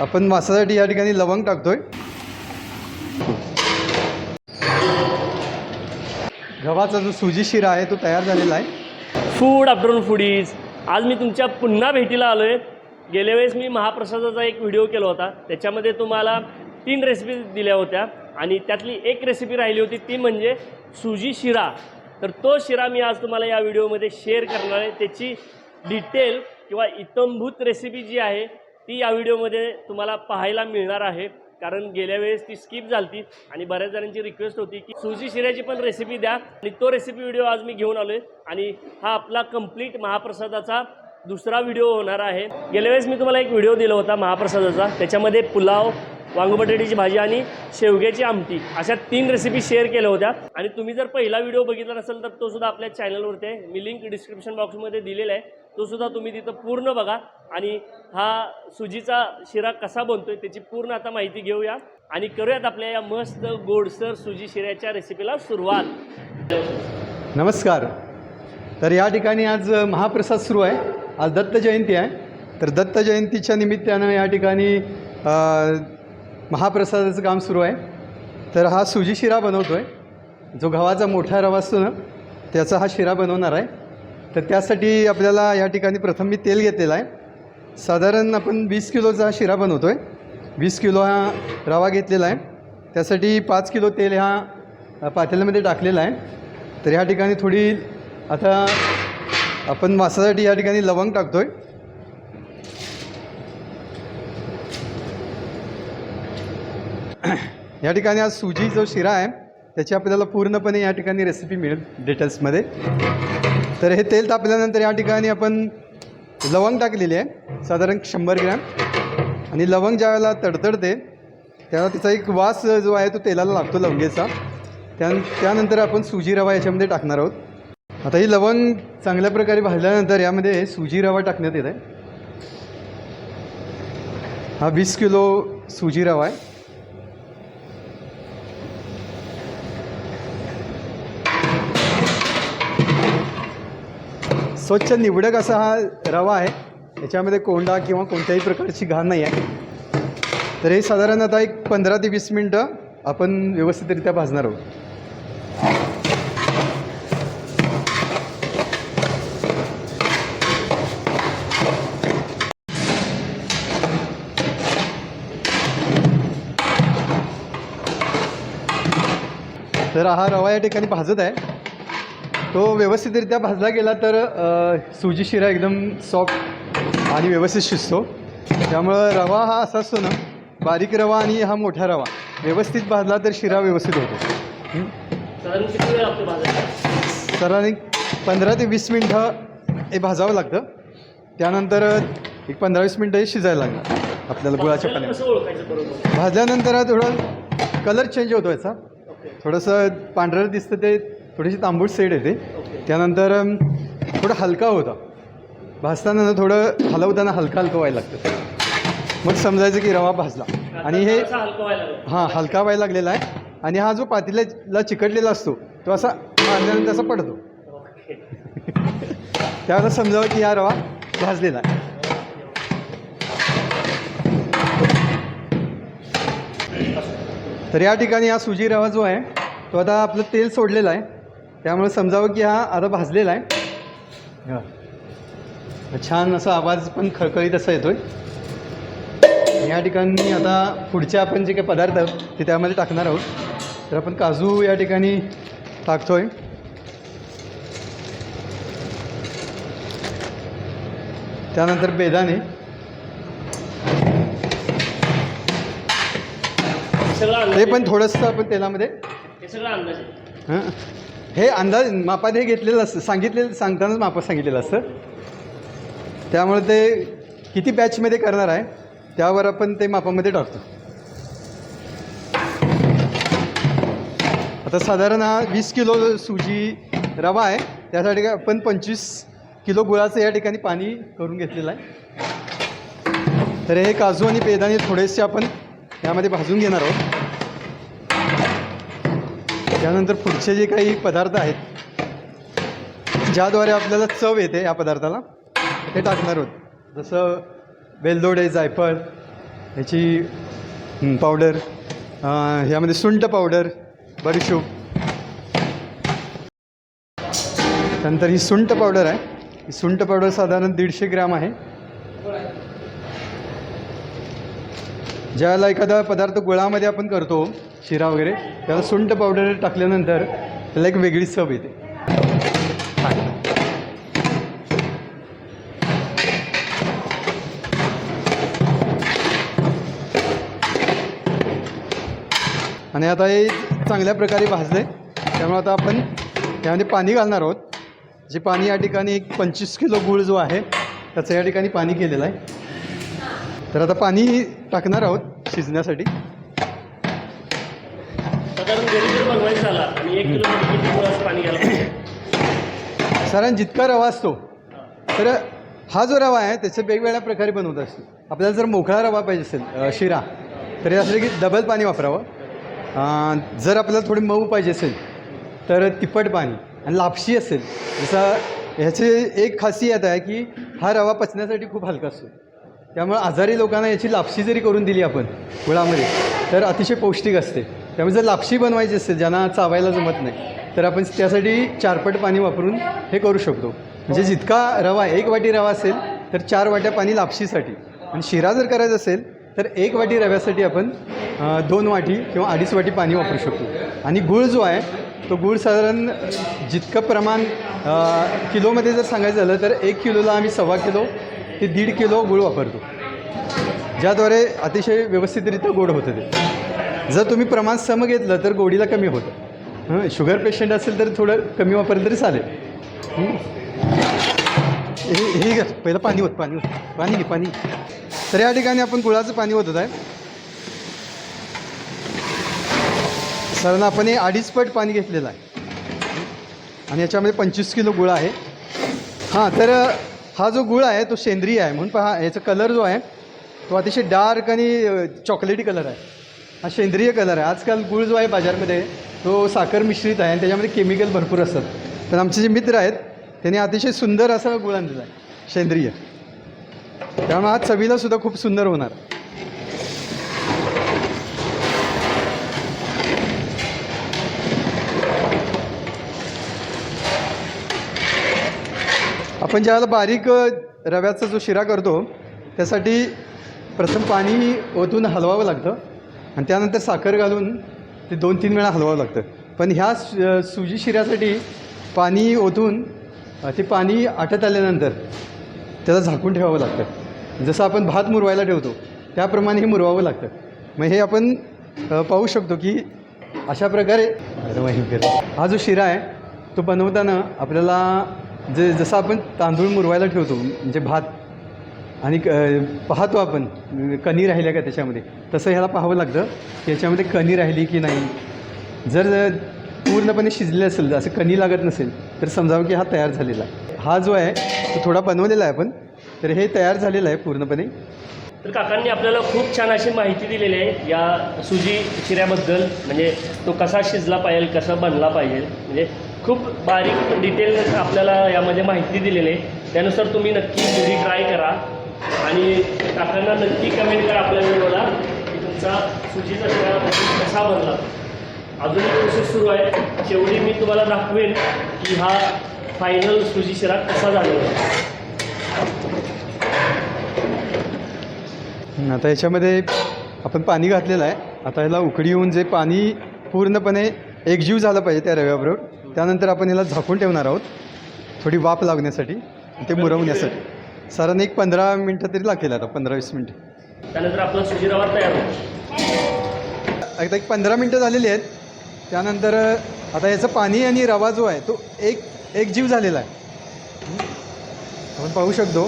आपण मासासाठी या ठिकाणी लवंग टाकतोय. गव्हाचा जो सुजी शिरा आहे तो तयार झालेला आहे. फूड आफ्टरनून फूडीज आज मी तुमच्या पुन्हा भेटीला आलो आहे गेल्या वेळेस मी महाप्रसादाचा एक व्हिडिओ केला होता. त्याच्यामध्ये तुम्हाला तीन रेसिपी दिल्या होत्या आणि त्यातली एक रेसिपी राहिली होती ती म्हणजे सुजी शिरा. तर तो शिरा मी आज तुम्हाला या व्हिडिओमध्ये शेअर करणार आहे. त्याची डिटेल किंवा इतंभूत रेसिपी जी आहे ती या व्हिडिओमध्ये तुम्हाला पाहायला मिळणार आहे. कारण गेल्या वेळेस ती स्किप झालती आणि बऱ्याच जणांची रिक्वेस्ट होती की सुजी शिऱ्याची पण रेसिपी द्या. आणि तो रेसिपी व्हिडिओ आज मी घेऊन आलो आहे आणि हा आपला कंप्लीट महाप्रसादाचा दुसरा व्हिडिओ होणार आहे. गेल्या वेळेस मी तुम्हाला एक व्हिडिओ दिला होता महाप्रसादाचा. त्याच्यामध्ये पुलाव वांग बटाट्याची भाजी आणि शेवग्याची आमटी अशा तीन रेसिपी शेअर केल्या होत्या. आणि तुम्ही जर पहिला व्हिडिओ बघितला नसेल तर तो सुद्धा आपल्या चॅनलवरती आहे. मी लिंक डिस्क्रिप्शन बॉक्समध्ये दिलेला आहे. तो सुद्धा तुम्ही तिथं पूर्ण बघा. आणि हा सुजीचा शिरा कसा बनतोय त्याची पूर्ण आता माहिती घेऊया. आणि करूयात आपल्या या मस्त गोडसर सुजी शिऱ्याच्या रेसिपीला सुरुवात. नमस्कार. तर या ठिकाणी आज महाप्रसाद सुरू आहे. आज दत्त जयंती आहे. तर दत्त जयंतीच्या निमित्तानं या ठिकाणी महाप्रसादाचं काम सुरू आहे. तर हा सुजी शिरा बनवतो आहे जो गव्हाचा मोठा रवा असतो ना त्याचा हा शिरा बनवणार आहे. तर त्यासाठी आपल्याला या ठिकाणी प्रथम मी तेल घेतलेलं आहे. साधारण आपण वीस किलोचा शिरा बनवतो आहे वीस किलो हा रवा घेतलेला आहे. त्यासाठी पाच किलो तेल ह्या पातेल्यामध्ये टाकलेलं आहे. तर या ठिकाणी थोडी आता आपण मासासाठी या ठिकाणी लवंग टाकतो आहे या ठिकाणी आज सुजी जो शिरा आहे त्याची आपल्याला पूर्णपणे या ठिकाणी रेसिपी मिळेल डिटेल्समध्ये तर हे तेल तापल्यानंतर या ठिकाणी आपण लवंग टाकलेली आहे. साधारण शंभर ग्रॅम. आणि लवंग ज्यावेळेला तडतडते त्याला तिचा एक वास जो आहे तो तेलाला लागतो लवंगेचा. त्या त्यानंतर आपण सुजी रवा याच्यामध्ये टाकणार आहोत. आता ही लवंग चांगल्या प्रकारे भाजल्यानंतर यामध्ये सुजी रवा टाकण्यात येत आहे. हा वीस किलो सुजी रवा आहे. स्वच्छ निवडक असा हा रवा आहे. याच्यामध्ये कोंडा किंवा कोणत्याही प्रकारची घाण नाही आहे. तर हे साधारण आता एक पंधरा ते वीस मिनटं आपण व्यवस्थितरित्या भाजणार आहोत. तर हा रवा या ठिकाणी भाजत आहे. तो व्यवस्थितरित्या भाजला गेला तर सुजी शिरा एकदम सॉफ्ट आणि व्यवस्थित शिजतो. त्यामुळं रवा हा असा असतो ना बारीक रवा आणि हा मोठा रवा. व्यवस्थित भाजला तर शिरा व्यवस्थित होतो. सरांनी पंधरा ते वीस मिनटं हे भाजावं लागतं. त्यानंतर एक पंधरा वीस मिनटं हे शिजायला लागणार. आपल्याला गुळाच्या पाण्यात. भाजल्यानंतर थोडं कलर चेंज होतो याचा. थोडंसं पांढरं दिसतं ते थोडीशी तांबूट सेड येते. त्यानंतर थोडं हलका होता. भाजताना ना थोडं हलवताना हलका हलकं व्हायला लागतं. मग समजायचं की रवा भाजला. आणि हे. हां हलका व्हायला लागलेला आहे. आणि हा जो पातेल्याला चिकटलेला असतो तो असा भाजल्यानंतर असा पडतो. त्यावेळेला समजावं की हा रवा भाजलेला आहे. तर या ठिकाणी हा सुजी रवा जो आहे तो आता आपलं तेल सोडलेला आहे. त्यामुळे समजावं की हा आता भाजलेला आहे. हा. छान असा आवाज पण खळखळीत असा येतोय. या ठिकाणी आता पुढचे आपण जे काही पदार्थ ते त्यामध्ये टाकणार आहोत. तर आपण काजू या ठिकाणी टाकतोय. त्यानंतर बेदाणे. ते पण थोडंसं आपण तेलामध्ये. हे सगळं अंदाज. आहे हे अंदाज मापात हे घेतलेलं असतं सांगितलेलं सांगतानाच मापात सांगितलेलं असतं. त्यामुळे ते किती बॅचमध्ये करणार आहे त्यावर आपण ते मापामध्ये टाकतो. आता साधारण हा वीस किलो सुजी रवा आहे त्यासाठी काय आपण पंचवीस किलो गुळाचं या ठिकाणी पाणी करून घेतलेलं आहे. तर हे काजू आणि बेदाणे थोडेसे आपण यामध्ये भाजून घेणार आहोत. त्यानंतर पुढचे जे काही पदार्थ आहेत ज्याद्वारे आपल्याला चव येते या पदार्थाला ते टाकणार आहोत. जसं वेलदोडे जायफळ ह्याची पावडर ह्यामध्ये सुंठ पावडर बडीशोप. नंतर ही सुंठ पावडर आहे. ही सुंठ पावडर साधारण दीडशे ग्रॅम आहे. ज्याला एखादा पदार्थ गुळामध्ये आपण करतो शिरा वगैरे त्याला सुंठ पावडर टाकल्यानंतर त्याला एक वेगळी चव येते. आणि आता हे चांगल्या प्रकारे भाजले त्यामुळे आता आपण यामध्ये पाणी घालणार आहोत. जे पाणी या ठिकाणी एक पंचवीस किलो गूळ जो आहे त्याचं या ठिकाणी पाणी केलेलं आहे. तर आता पाणी टाकणार आहोत शिजण्यासाठी साधारण घरी जर बनवायचं झाला आणि एक किलो किती गुळाचं पाणी घ्यायला पाहिजे साधारण जितका रवा असतो तर हा जो रवा आहे त्याचे वेगवेगळ्या प्रकारे बनवत असतो. आपल्याला जर मोकळा रवा पाहिजे असेल शिरा तर यासाठी की डबल पाणी वापरावं. जर आपल्याला थोडी मऊ पाहिजे असेल तर तिप्पट पाणी आणि लापशी असेल जसं ह्याचे एक खासियत आहे की हा रवा पचण्यासाठी खूप हलका असतो. त्यामुळे आजारी लोकांना याची लापशी जरी करून दिली आपण गुळामध्ये तर अतिशय पौष्टिक असते. त्यामुळे जर लापशी बनवायची असेल ज्यांना चावायला जमत नाही तर आपण त्यासाठी चारपट पाणी वापरून हे करू शकतो. म्हणजे जितका रवा एक वाटी रवा असेल तर चार वाट्या पाणी लापशीसाठी. आणि शिरा जर करायचा असेल तर एक वाटी रव्यासाठी आपण दोन वाटी किंवा अडीच वाटी पाणी वापरू शकतो. आणि गूळ जो आहे तो गूळ साधारण जितकं प्रमाण किलोमध्ये जर सांगायचं झालं तर एक किलोला आम्ही सव्वा किलो ते दीड किलो गूळ वापरतो. ज्याद्वारे अतिशय व्यवस्थितरित्या गोड होतं ते. जर तुम्ही प्रमाण सम घेतलं तर गोडीला कमी होतं. हं शुगर पेशंट असेल तर थोडं कमी वापरलं तरी चालेल. हे. हे घ्या पहिलं पाणी होत पाणी होत पाणी घे पाणी तर या ठिकाणी आपण गुळाचं पाणी होत आहे. कारण आपण हे अडीच पट पाणी घेतलेलं आहे. आणि याच्यामध्ये पंचवीस किलो गुळ आहे. हां तर हा जो गुळ आहे तो सेंद्रिय आहे. म्हणून पहा याचा कलर जो आहे तो अतिशय डार्क आणि चॉकलेटी कलर आहे. हा सेंद्रिय कलर आहे. आजकाल गुळ जो आहे बाजारमध्ये तो साखर मिश्रित आहे आणि त्याच्यामध्ये केमिकल भरपूर असतात. पण आमचे जे मित्र आहेत त्यांनी अतिशय सुंदर असा गुळ आणलेला आहे सेंद्रिय. त्यामुळे आज चवीला सुद्धा खूप सुंदर होणार. आपण ज्यावेळेला बारीक रव्याचा जो शिरा करतो त्यासाठी प्रथम पाणी ओतून हलवावं लागतं. आणि त्यानंतर साखर घालून ते दोन तीन वेळा हलवावं लागतं. पण ह्या सु- सुजी शिऱ्यासाठी पाणी ओतून ते पाणी आटत आल्यानंतर त्याला झाकून ठेवावं लागतं. जसं आपण भात मुरवायला ठेवतो त्याप्रमाणे हे मुरवावं लागतं. मग हे आपण पाहू शकतो की अशा प्रकारे हा जो शिरा आहे तो बनवताना आपल्याला जे जसं आपण तांदूळ मुरवायला ठेवतो म्हणजे भात आणि क पाहतो आपण कणी राहिल्या का त्याच्यामध्ये. तसं ह्याला पाहावं लागतं की याच्यामध्ये कणी राहिली की नाही. जर पूर्णपणे शिजले असेल असं कणी लागत नसेल तर समजावं की हा तयार झालेला आहे. हा जो आहे तो थोडा बनवलेला आहे आपण तर हे तयार झालेलं आहे पूर्णपणे. तर काकांनी आपल्याला खूप छान अशी माहिती दिलेली आहे या सुजी शिऱ्याबद्दल म्हणजे तो कसा शिजला पाहिजे कसा बनला पाहिजे. म्हणजे खूप बारीक डिटेल आपल्याला यामध्ये माहिती दिलेली आहे. त्यानुसार तुम्ही नक्की सुजी ट्राय करा. आणि काकांना नक्की कमेंट करा आपल्या व्हिडिओला की तुमचा सुजीचा शिरा कसा बनला. अजून एक प्रोसेस सुरू आहे. शेवटी मी तुम्हाला दाखवेन की हा फायनल सुजी शिरा कसा झालेला आता याच्यामध्ये आपण पाणी घातलेलं आहे. आता ह्याला उकडी येऊन जे पाणी पूर्णपणे एकजीव झालं पाहिजे त्या रव्याबरोबर त्यानंतर आपण ह्याला झाकून ठेवणार आहोत. थोडी वाफ लागण्यासाठी ते मुरवण्यासाठी. साधारण एक पंधरा मिनटं तरी लागतील आता पंधरा वीस मिनटं. त्यानंतर आपला सुजी रवा तयार होतो आता एक पंधरा मिनटं झालेली आहेत. त्यानंतर आता याचं पाणी आणि रवा जो आहे तो एक एक जीव झालेला आहे? आपण पाहू शकतो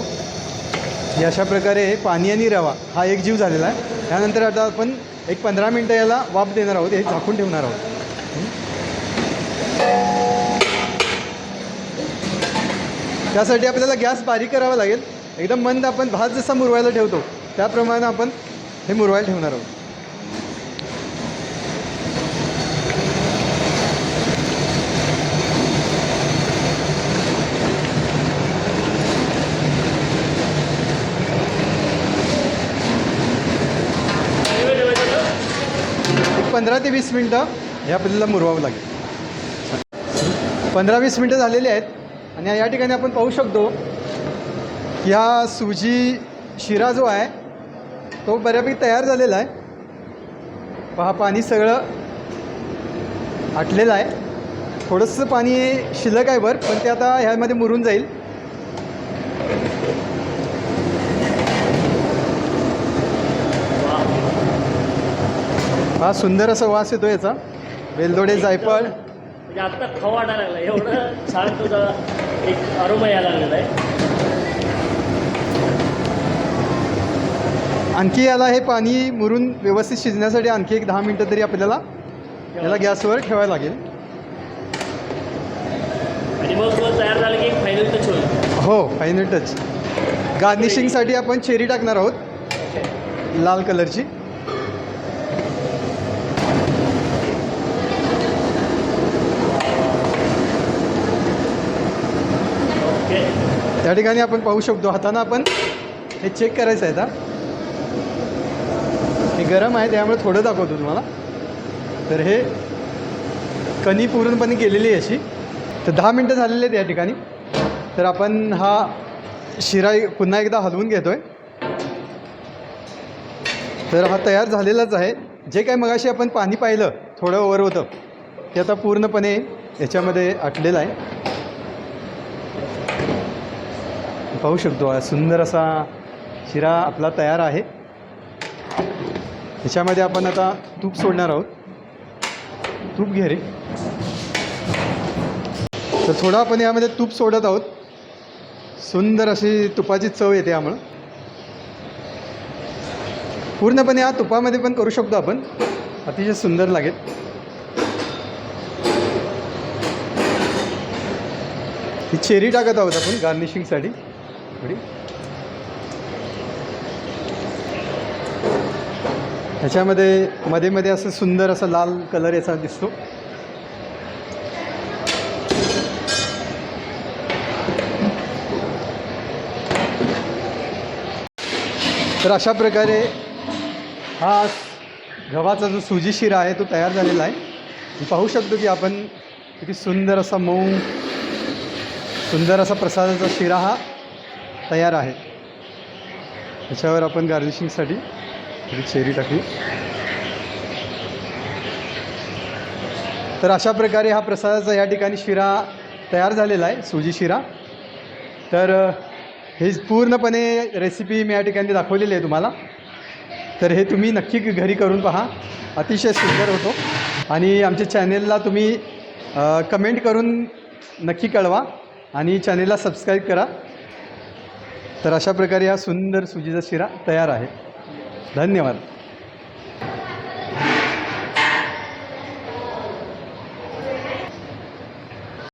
की अशा प्रकारे पाणी आणि रवा हा एक जीव झालेला आहे. त्यानंतर आता आपण एक पंधरा मिनटं याला वाफ देणार आहोत हे झाकून ठेवणार आहोत. त्यासाठी आपल्याला गॅस बारीक करावा लागेल. एकदम मंद आपण भात जसा मुरवायला ठेवतो त्याप्रमाणे आपण हे मुरवायला ठेवणार आहोत. पंधरा ते वीस मिनटं हे आपल्याला मुरवावं लागेल. पंधरा वीस मिनटं झालेली आहेत. आणि या ठिकाणी आपण पाहू शकतो की हा सुजी शिरा जो आहे तो बऱ्यापैकी तयार झालेला आहे. पहा पाणी सगळं आटलेलं आहे. थोडंसं पाणी शिल्लक आहे वर पण ते आता ह्यामध्ये मुरून जाईल. हा सुंदर असा वास येतो याचा. वेलदोडे जायफळ. म्हणजे आता आत्ता लागला एवढं छान तुझा एक आरोमा यायला लागलेला आहे. आणखी याला हे पाणी मुरून व्यवस्थित शिजण्यासाठी आणखी एक दहा मिनटं तरी आपल्याला याला गॅसवर ठेवायला लागेल. आणि मग तयार झालं की एक फायनल टच होईल. हो फायनल टच गार्निशिंगसाठी आपण चेरी टाकणार आहोत. लाल कलरची. त्या ठिकाणी आपण पाहू शकतो हातानं आपण हे चेक करायचं आहे आता. हे गरम आहे त्यामुळे थोडं दाखवतो तुम्हाला. तर हे कणी पूर्णपणे गेलेली आहे अशी. तर दहा मिनटं झालेली आहेत या ठिकाणी. तर आपण हा शिरा पुन्हा एकदा हलवून घेतो आहे तर हा तयार झालेलाच आहे. जे काय मगाशी आपण पाणी पाहिलं थोडं ओवर होतं ते आता पूर्णपणे याच्यामध्ये आटलेलं आहे. पाहू शकतो. सुंदर असा शिरा आपला तयार आहे. ह्याच्यामध्ये आपण आता तूप सोडणार आहोत. तूप घे रे. तर थोडं आपण यामध्ये तूप सोडत आहोत. सुंदर अशी तुपाची चव येते यामुळं. पूर्णपणे या तुपामध्ये पण करू शकतो आपण. अतिशय सुंदर लागेल. ही चेरी टाकत आहोत आपण गार्निशिंगसाठी. ह्याच्यामध्ये मध्ये मध्ये असं सुंदर असा लाल कलर याचा दिसतो. तर अशा प्रकारे हा गव्हाचा जो सुजी शिरा आहे तो तयार झालेला आहे. पाहू शकतो की आपण किती सुंदर असा मऊ सुंदर असा प्रसादाचा शिरा हा तयार आहे. त्याच्यावर आपण गार्निशिंगसाठी थोडी चेरी टाकली. तर अशा प्रकारे हा प्रसादाचा या ठिकाणी शिरा तयार झालेला आहे सुजी शिरा. तर ही हे पूर्णपणे रेसिपी मी या ठिकाणी दाखवलेली आहे तुम्हाला. तर हे तुम्ही नक्की घरी करून पहा. अतिशय सुंदर होतो. आणि आमच्या चॅनेलला तुम्ही कमेंट करून नक्की कळवा. आणि चॅनेलला सबस्क्राईब करा. तर अशा प्रकारे हा सुंदर सुजीचा शिरा तयार आहे. धन्यवाद.